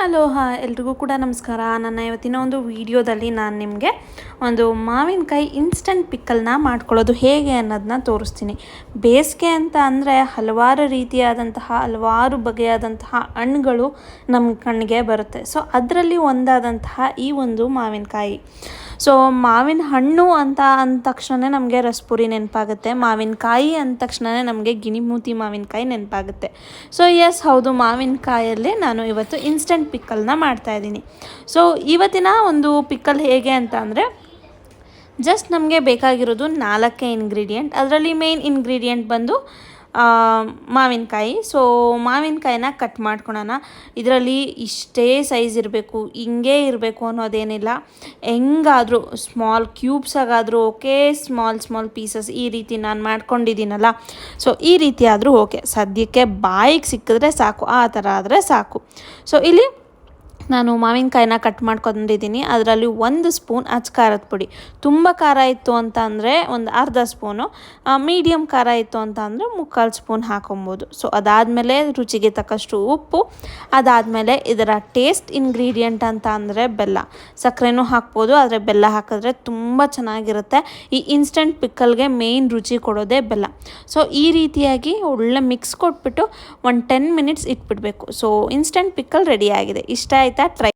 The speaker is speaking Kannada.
ಹಲೋ, ಹಾಂ, ಎಲ್ರಿಗೂ ಕೂಡ ನಮಸ್ಕಾರ. ನನ್ನ ಇವತ್ತಿನ ಒಂದು ವಿಡಿಯೋದಲ್ಲಿ ನಾನು ನಿಮಗೆ ಒಂದು ಮಾವಿನಕಾಯಿ ಇನ್ಸ್ಟಂಟ್ ಪಿಕ್ಕಲ್ನ ಮಾಡ್ಕೊಳ್ಳೋದು ಹೇಗೆ ಅನ್ನೋದನ್ನ ತೋರಿಸ್ತೀನಿ. ಬೇಸಿಗೆ ಅಂತ ಅಂದರೆ ಹಲವಾರು ರೀತಿಯಾದಂತಹ, ಹಲವಾರು ಬಗೆಯಾದಂತಹ ಹಣ್ಣುಗಳು ನಮ್ಮ ಕಣ್ಣಿಗೆ ಬರುತ್ತೆ. ಸೊ ಅದರಲ್ಲಿ ಒಂದಾದಂತಹ ಈ ಒಂದು ಮಾವಿನಕಾಯಿ. ಸೊ ಮಾವಿನ ಹಣ್ಣು ಅಂತ ಅಂದ ತಕ್ಷಣ ನಮಗೆ ರಸ್ಪುರಿ ನೆನಪಾಗುತ್ತೆ. ಮಾವಿನಕಾಯಿ ಅಂದ ತಕ್ಷಣನೇ ನಮಗೆ ಗಿಣಿಮೂತಿ ಮಾವಿನಕಾಯಿ ನೆನಪಾಗುತ್ತೆ. ಸೊ ಎಸ್ ಹೌದು, ಮಾವಿನಕಾಯಲ್ಲೇ ನಾನು ಇವತ್ತು ಇನ್ಸ್ಟೆಂಟ್ ಪಿಕ್ಕಲ್ನ ಮಾಡ್ತಾಯಿದ್ದೀನಿ ಸೊ ಇವತ್ತಿನ ಒಂದು ಪಿಕ್ಕಲ್ ಹೇಗೆ ಅಂತ ಅಂದರೆ ಜಸ್ಟ್ ನಮಗೆ ಬೇಕಾಗಿರೋದು ನಾಲ್ಕೇ ಇಂಗ್ರೀಡಿಯೆಂಟ್ ಅದರಲ್ಲಿ ಮೇನ್ ಇಂಗ್ರೀಡಿಯೆಂಟ್ ಬಂದು ಮಾವಿನಕಾಯಿ. ಸೊ ಮಾವಿನಕಾಯಿನ ಕಟ್ ಮಾಡ್ಕೊಳೋಣ. ಇದರಲ್ಲಿ ಇಷ್ಟೇ ಸೈಜ್ ಇರಬೇಕು, ಹಿಂಗೆ ಇರಬೇಕು ಅನ್ನೋದೇನಿಲ್ಲ. ಹೆಂಗಾದರೂ ಸ್ಮಾಲ್ ಕ್ಯೂಬ್ಸಾಗಾದರೂ ಓಕೆ ಸ್ಮಾಲ್ ಸ್ಮಾಲ್ ಪೀಸಸ್ ಈ ರೀತಿ ನಾನು ಮಾಡ್ಕೊಂಡಿದ್ದೀನಲ್ಲ. ಸೊ ಈ ರೀತಿ ಆದರೂ ಓಕೆ ಸದ್ಯಕ್ಕೆ ಬಾಯಿಗೆ ಸಿಕ್ಕಿದ್ರೆ ಸಾಕು, ಆ ಥರ ಆದರೆ ಸಾಕು. ಸೊ ಇಲ್ಲಿ ನಾನು ಮಾವಿನಕಾಯಿನ ಕಟ್ ಮಾಡ್ಕೊಂಡಿದ್ದೀನಿ ಅದರಲ್ಲಿ ಒಂದು ಸ್ಪೂನ್ ಅಚ್ಚ ಖಾರದ ಪುಡಿ. ತುಂಬ ಖಾರ ಇತ್ತು ಅಂತ ಅಂದರೆ ಒಂದು ಅರ್ಧ ಸ್ಪೂನು. ಮೀಡಿಯಮ್ ಖಾರ ಇತ್ತು ಅಂತ ಅಂದರೆ ಮುಕ್ಕಾಲು ಸ್ಪೂನ್ ಹಾಕೊಬೋದು. ಸೊ ಅದಾದಮೇಲೆ ರುಚಿಗೆ ತಕ್ಕಷ್ಟು ಉಪ್ಪು. ಅದಾದಮೇಲೆ ಇದರ ಟೇಸ್ಟ್ ಇಂಗ್ರೀಡಿಯೆಂಟ್ ಅಂತ ಅಂದರೆ ಬೆಲ್ಲ. ಸಕ್ಕರೆನೂ ಹಾಕ್ಬೋದು, ಆದರೆ ಬೆಲ್ಲ ಹಾಕಿದ್ರೆ ತುಂಬ ಚೆನ್ನಾಗಿರುತ್ತೆ. ಈ ಇನ್ಸ್ಟೆಂಟ್ ಪಿಕ್ಕಲ್ಗೆ ಮೇಯ್ನ್ ರುಚಿ ಕೊಡೋದೇ ಬೆಲ್ಲ. ಸೊ ಈ ರೀತಿಯಾಗಿ ಒಳ್ಳೆ ಮಿಕ್ಸ್ ಕೊಟ್ಬಿಟ್ಟು ಒಂದು ಟೆನ್ ಮಿನಿಟ್ಸ್ ಇಟ್ಬಿಡಬೇಕು. ಸೊ ಇನ್ಸ್ಟೆಂಟ್ ಪಿಕ್ಕಲ್ ರೆಡಿ ಆಗಿದೆ. ಇಷ್ಟ ಆಯ್ತಾ ಟ್ರೈ